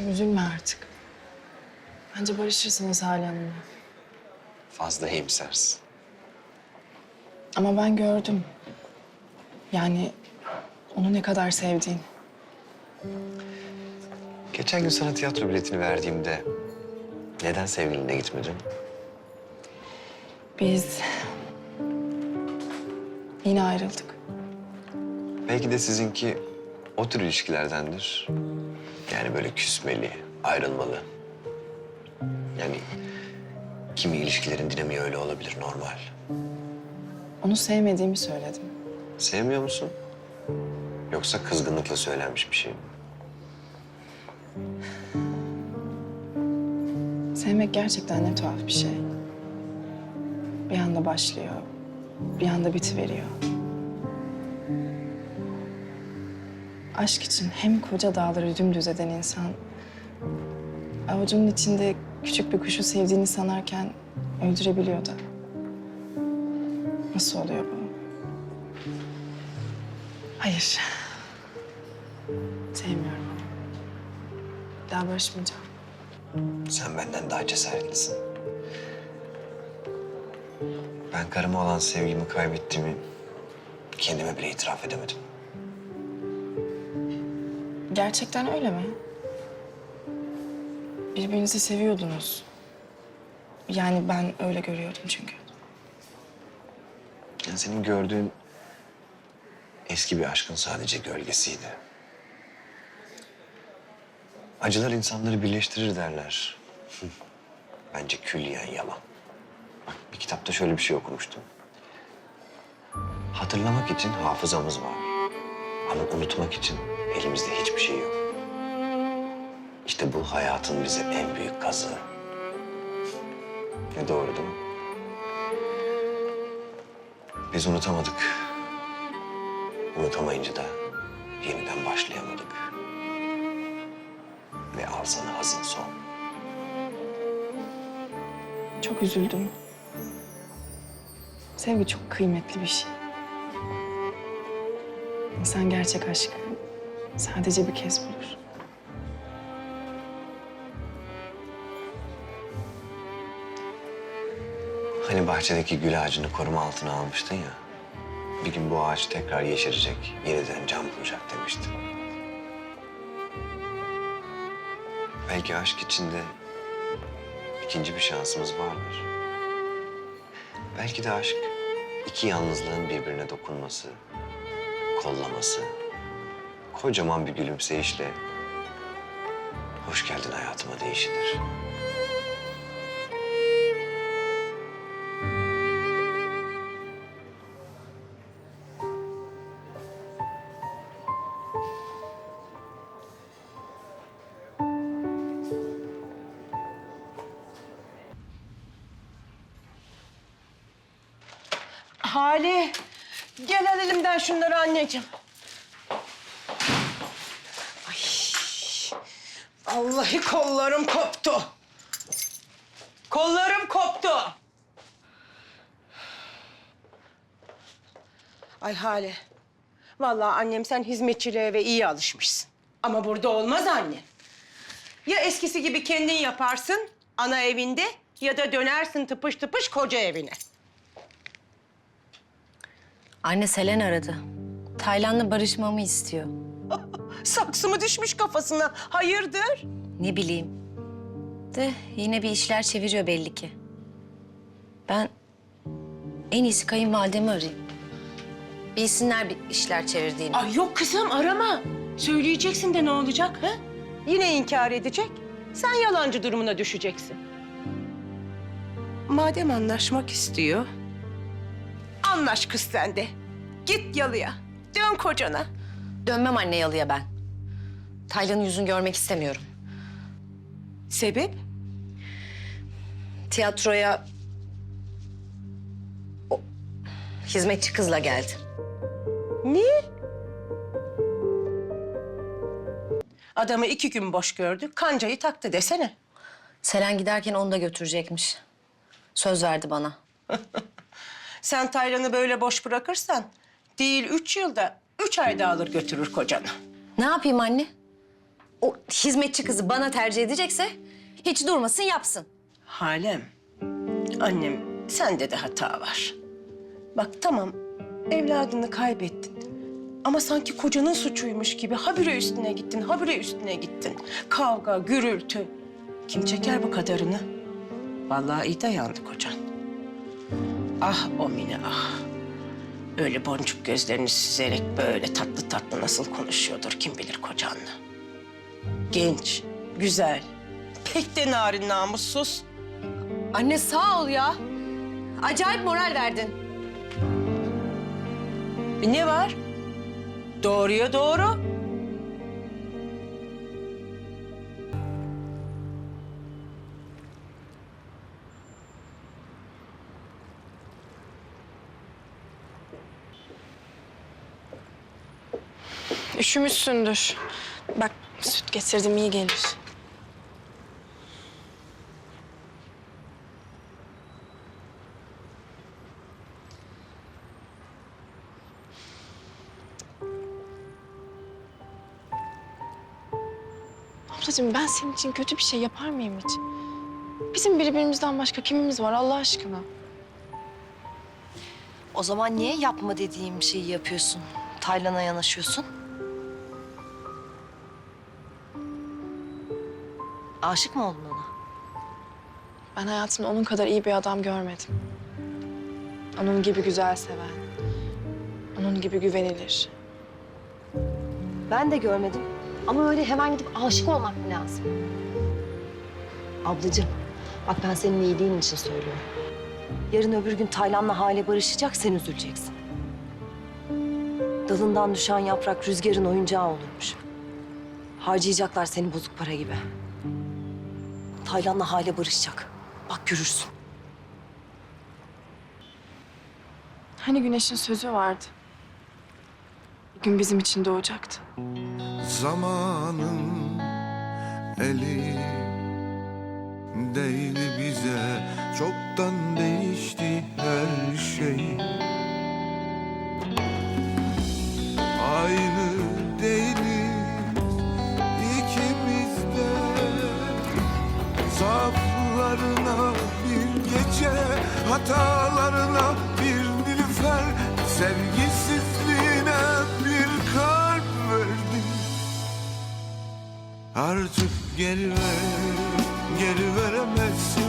Üzülme artık. Bence barışırsınız Hale Hanım'la. Fazla iyimsersin. Ama ben gördüm. Yani onu ne kadar sevdiğini. Geçen gün sana tiyatro biletini verdiğimde neden sevgilinle gitmedin? Biz yine ayrıldık. Belki de sizinki o tür ilişkilerdendir. Yani böyle küsmeli, ayrılmalı. Yani kimi ilişkilerin dinamiği öyle olabilir, normal. Onu sevmediğimi söyledim. Sevmiyor musun? Yoksa kızgınlıkla söylenmiş bir şey mi? Sevmek gerçekten ne tuhaf bir şey. Bir anda başlıyor, bir anda bitiveriyor. Aşk için hem koca dağları dümdüz eden insan... ...avucunun içinde küçük bir kuşu sevdiğini sanarken öldürebiliyor da. Nasıl oluyor bu? Hayır. Sevmiyorum Daha barışmayacağım. Sen benden daha cesaretlisin. Ben karıma olan sevgimi kaybettiğimi kendime bile itiraf edemedim. Gerçekten öyle mi? Birbirinizi seviyordunuz. Yani ben öyle görüyordum çünkü. Yani senin gördüğün eski bir aşkın sadece gölgesiydi. Acılar insanları birleştirir derler. Bence külliyen yalan. Bak bir kitapta şöyle bir şey okumuştum. Hatırlamak için hafızamız var. Ama unutmak için elimizde hiçbir şey yok. İşte bu hayatın bize en büyük kazığı. Ne doğru değil mi? Biz unutamadık. Unutamayınca da yeniden başlayamadık. Ve al sana hazin son. Çok üzüldüm. Sevgi çok kıymetli bir şey. İnsan gerçek aşkı sadece bir kez bulur. Hani bahçedeki gül ağacını koruma altına almıştın ya. Bir gün bu ağaç tekrar yeşerecek, yeniden can bulacak demiştin. Belki aşk içinde ikinci bir şansımız vardır. Belki de aşk iki yalnızlığın birbirine dokunması, kollaması, kocaman bir gülümseyişle hoş geldin hayatıma değişidir. Hale, gel al elimden şunları anneciğim. Ay, vallahi kollarım koptu. Kollarım koptu. Ay Hale, vallahi annem sen hizmetçiliğe ve iyi alışmışsın. Ama burada olmaz anne. Ya eskisi gibi kendin yaparsın ana evinde ya da dönersin tıpış tıpış koca evine. Anne Selen aradı. Taylan'la barışmamı istiyor. Saksı mı düşmüş kafasına? Hayırdır? Ne bileyim. De yine bir işler çeviriyor belli ki. Ben en iyisi kayınvalidemi arayayım. Bilsinler bir işler çevirdiğini. Ay yok kızım arama. Söyleyeceksin de ne olacak ha? Yine inkar edecek. Sen yalancı durumuna düşeceksin. Madem anlaşmak istiyor, anlaş kız sen de. Git yalıya, dön kocana. Dönmem anne yalıya ben. Taylan'ın yüzünü görmek istemiyorum. Sebep? Tiyatroya o hizmetçi kızla geldi. Niye? Adamı iki gün boş gördü, kancayı taktı desene. Selen giderken onu da götürecekmiş. Söz verdi bana. Sen Taylan'ı böyle boş o hizmetçi kızı bana tercih edecekse hiç durmasın yapsın. Halem, annem sende de hata var. Bak tamam evladını kaybettin. Ama sanki kocanın suçuymuş gibi habire üstüne gittin, habire üstüne gittin. Kavga, gürültü. Kim çeker bu kadarını? Vallahi iyi dayandı kocan. Ah o Mine ah. Öyle boncuk gözlerini süzerek böyle tatlı tatlı nasıl konuşuyordur kim bilir kocanla. Genç, güzel, pek de narin namussuz. Anne sağ ol ya. Acayip moral verdin. E, Ne var? Doğruya doğru. Üşümüşsündür. Bak süt getirdim iyi gelir. Ablacığım ben senin için kötü bir şey yapar mıyım hiç? Bizim birbirimizden başka kimimiz var Allah aşkına? O zaman niye yapma dediğim şeyi yapıyorsun? Taylan'a yanaşıyorsun. Aşık mı oldun ona? Ben hayatımda onun kadar iyi bir adam görmedim. Onun gibi güzel seven. Onun gibi güvenilir. Ben de görmedim. Ama öyle hemen gidip aşık olmak mı lazım? Ablacığım, bak ben senin iyiliğin için söylüyorum. Yarın öbür gün Taylan'la hale barışacak, sen üzüleceksin. Dalından düşen yaprak rüzgarın oyuncağı olurmuş. Harcayacaklar seni bozuk para gibi. Taylan'la hale barışacak. Bak görürsün. Hani Güneş'in sözü vardı. Bir gün bizim için doğacaktı. Zamanın eli değdi bize Çoktan değişti her şey Hatalarına bir nilüfer Sevgisizliğine bir kalp verdim Artık geri ver, geri veremezsin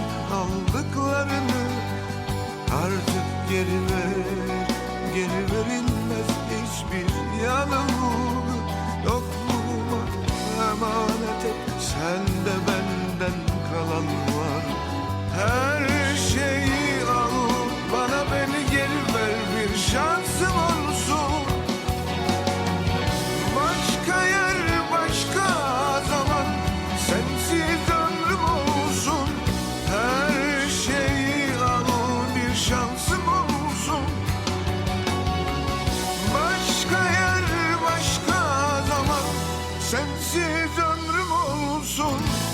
ömrüm olsun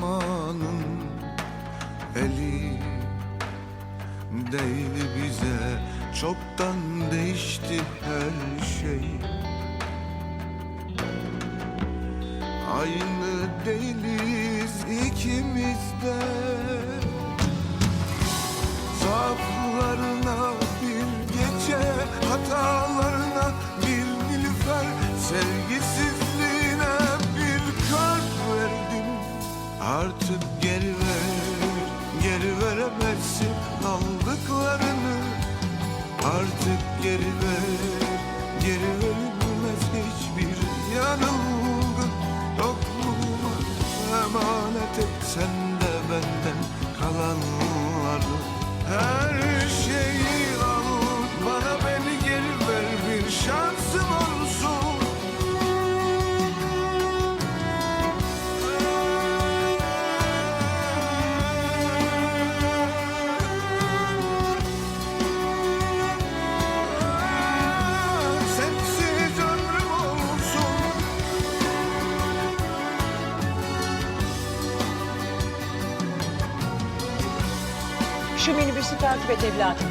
Zamanın eli değdi bize. Çoktan değişti her şey. Aynı değiliz ikimiz de. Zaaflarına bir gece Hatalarına bir nilüfer. Sevgisizliğine Artık Şu minibüsü takip et evladım.